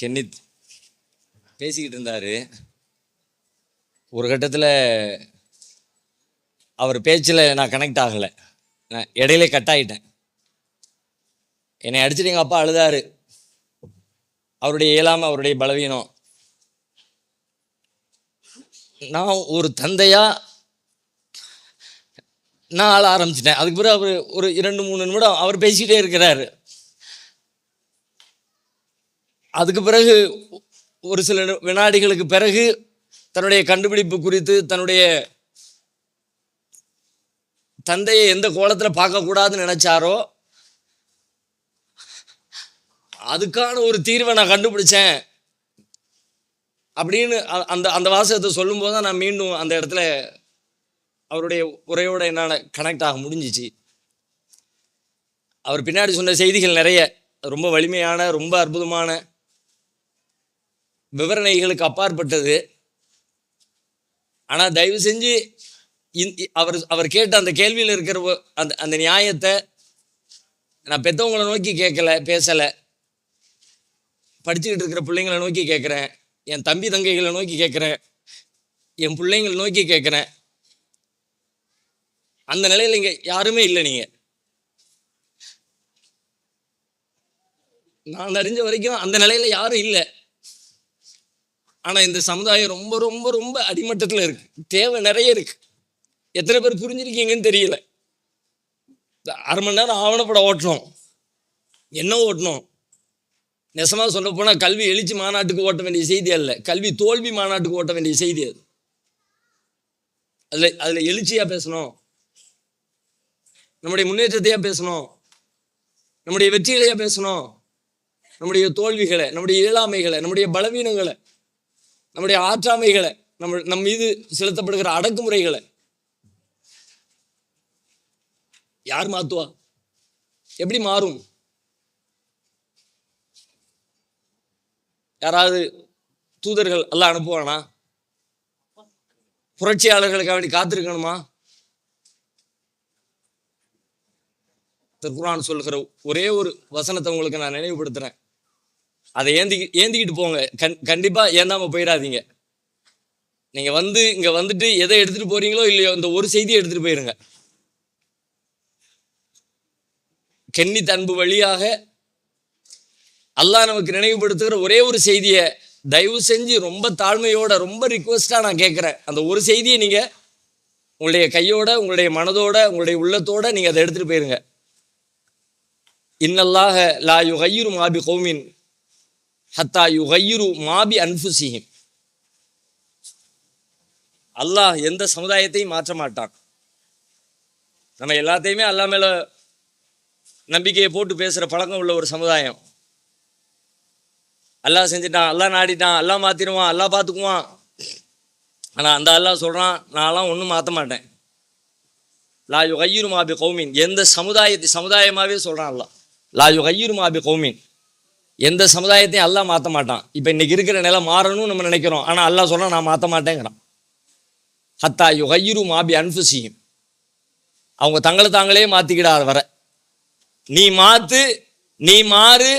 கென்னித் பேசிக்கிட்டு இருந்தார் ஒரு கட்டத்தில் அவர் பேச்சில் நான் கனெக்ட் ஆகலை. நான் இடையில கட் ஆகிட்டேன் என்னை அடிச்சுட்டு எங்கள் அப்பா அழுதார். அவருடைய இயலாமை அவருடைய பலவீனம். நான் ஒரு தந்தையாக நான் ஆள ஆரம்பிச்சிட்டேன். அதுக்கு பிறகு அவர் ஒரு இரண்டு மூணு நிமிடம் அவர் பேசிக்கிட்டே இருக்கிறாரு. அதுக்கு பிறகு ஒரு சில வினாடிகளுக்கு பிறகு தன்னுடைய கண்டுபிடிப்பு குறித்து தன்னுடைய தந்தையை எந்த கோலத்தில் பார்க்கக்கூடாதுன்னு நினச்சாரோ அதுக்கான ஒரு தீர்வை நான் கண்டுபிடிச்சேன் அப்படின்னு அந்த அந்த வாசகத்தை சொல்லும்போது தான் நான் மீண்டும் அந்த இடத்துல அவருடைய உரையோட என்னால் கனெக்ட் ஆக முடிஞ்சிச்சு. அவர் பின்னாடி சொன்ன செய்திகள் நிறைய ரொம்ப வலிமையான ரொம்ப அற்புதமான விவரணைகளுக்கு அப்பாற்பட்டது. ஆனால் தயவு செஞ்சு அவர் அவர் கேட்ட அந்த கேள்வியில் இருக்கிற அந்த அந்த நியாயத்தை நான் பெற்றவங்களை நோக்கி கேட்கல பேசலை. படிச்சுக்கிட்டு இருக்கிற பிள்ளைங்களை நோக்கி கேட்குறேன் என் தம்பி தங்கைகளை நோக்கி கேட்குறேன் என் பிள்ளைங்களை நோக்கி கேட்குறேன் அந்த நிலையில் இங்கே யாருமே இல்லை நீங்கள் நான் அறிஞ்ச வரைக்கும் அந்த நிலையில் யாரும் இல்லை. ஆனால் இந்த சமுதாயம் ரொம்ப ரொம்ப ரொம்ப அடிமட்டத்தில் இருக்கு. தேவை நிறைய இருக்கு. எத்தனை பேர் புரிஞ்சிருக்கீங்கன்னு தெரியல. இந்த அரை மணி நேரம் ஆவணப்படம் ஓட்டணும். என்ன ஓட்டணும்? நெசமாக சொல்ல போனால் கல்வி எழுச்சி மாநாட்டுக்கு ஓட்ட வேண்டிய செய்தி அல்ல. கல்வி தோல்வி மாநாட்டுக்கு ஓட்ட வேண்டிய செய்தி அது. அதில் அதில் எழுச்சியாக பேசணும். நம்முடைய முன்னேற்றத்தையாக பேசணும். நம்முடைய வெற்றிகளையாக பேசணும். நம்முடைய தோல்விகளை நம்முடைய இயலாமைகளை நம்முடைய பலவீனங்களை நம்முடைய ஆற்றாமைகளை நம்ம நம் மீது செலுத்தப்படுகிற அடக்குமுறைகளை யார் மாத்துவா? எப்படி மாறும்? யாராவது தூதர்கள் எல்லாம் அனுப்புவானா? புரட்சியாளர்களுக்காக வேண்டி காத்திருக்கணுமா? திருக்குரான் சொல்கிற ஒரே ஒரு வசனத்தை உங்களுக்கு நான் நினைவுபடுத்துறேன். அதை ஏந்தி ஏந்திக்கிட்டு போங்க. கண் கண்டிப்பா ஏந்தாம போயிடாதீங்க நீங்க வந்து இங்க வந்துட்டு எதை எடுத்துட்டு போறீங்களோ இல்லையோ இந்த ஒரு செய்தியை எடுத்துட்டு போயிருங்க. கென்னி தன்பு வழியாக அல்லாஹ் நமக்கு நினைவுபடுத்துகிற ஒரே ஒரு செய்தியை தயவு செஞ்சு ரொம்ப தாழ்மையோட ரொம்ப ரிக்வஸ்டாக நான் கேட்குறேன். அந்த ஒரு செய்தியை நீங்க உங்களுடைய கையோட உங்களுடைய மனதோட உங்களுடைய உள்ளத்தோட நீங்க அதை எடுத்துட்டு போயிருங்க. இன்னல்லாக லா யுகையிரு மாபி கோமின் ஹத்தா யுகையுரு மாபி அன்புசிஹிம் அல்லாஹ் எந்த சமுதாயத்தையும் மாற்ற மாட்டான். நம்ம எல்லாத்தையுமே அல்லா மேல நம்பிக்கையை போட்டு பேசுற பழக்கம் உள்ள ஒரு சமுதாயம். அல்லாஹ் செஞ்சுட்டான் அல்லாஹ் நாடிட்டான் அல்லாஹ் மாத்திடுவான் அல்லாஹ் பார்த்துக்குவான் ஆனா அந்த அல்லாஹ் சொல்றான் நான்லாம் ஒன்றும் மாற்ற மாட்டேன். லா யுகையுரு மாபி கௌமின். எந்த சமுதாயத்தை சமுதாயமாவே சொல்றான் அல்லா லா யுகையுரு மாபி கௌமின். எந்த சமுதாயத்தையும் அல்லா மாற்ற மாட்டான். இப்போ இன்னைக்கு இருக்கிற நிலை மாறணும்னு நம்ம நினைக்கிறோம். ஆனால் அல்லாஹ் சொன்னால் நான் மாற்ற மாட்டேங்கிறான். ஹத்தா யுகையிரு மாபி அன்ஃபுசியும் அவங்க தங்களை தாங்களே மாத்திக்கிடாத வர. நீ மாத்து நீ மாறு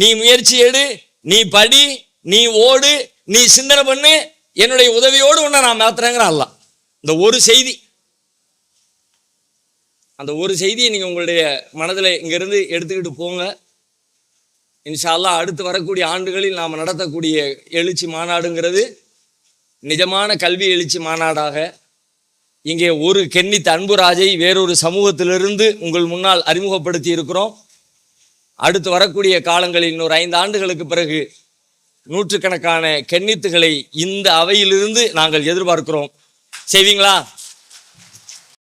நீ முயற்சி எடு நீ படி நீ ஓடு நீ சிந்தனை பண்ணு என்னுடைய உதவியோடு உன்னை நான் மாத்துறேங்கிற அல்லாஹ். இந்த ஒரு செய்தி. அந்த ஒரு செய்தியை நீங்கள் உங்களுடைய மனதில் இங்கேருந்து எடுத்துக்கிட்டு போங்க. இன்ஷா அடுத்து வரக்கூடிய ஆண்டுகளில் நாம் நடத்தக்கூடிய எழுச்சி மாநாடுங்கிறது நிஜமான கல்வி எழுச்சி மாநாடாக. இங்கே ஒரு கென்னித் அன்புராஜை வேறொரு சமூகத்திலிருந்து உங்கள் முன்னால் அறிமுகப்படுத்தி இருக்கிறோம். அடுத்து வரக்கூடிய காலங்களில் இன்னொரு ஐந்து ஆண்டுகளுக்கு பிறகு நூற்றுக்கணக்கான கென்னித்துகளை இந்த அவையிலிருந்து நாங்கள் எதிர்பார்க்கிறோம். செய்வீங்களா?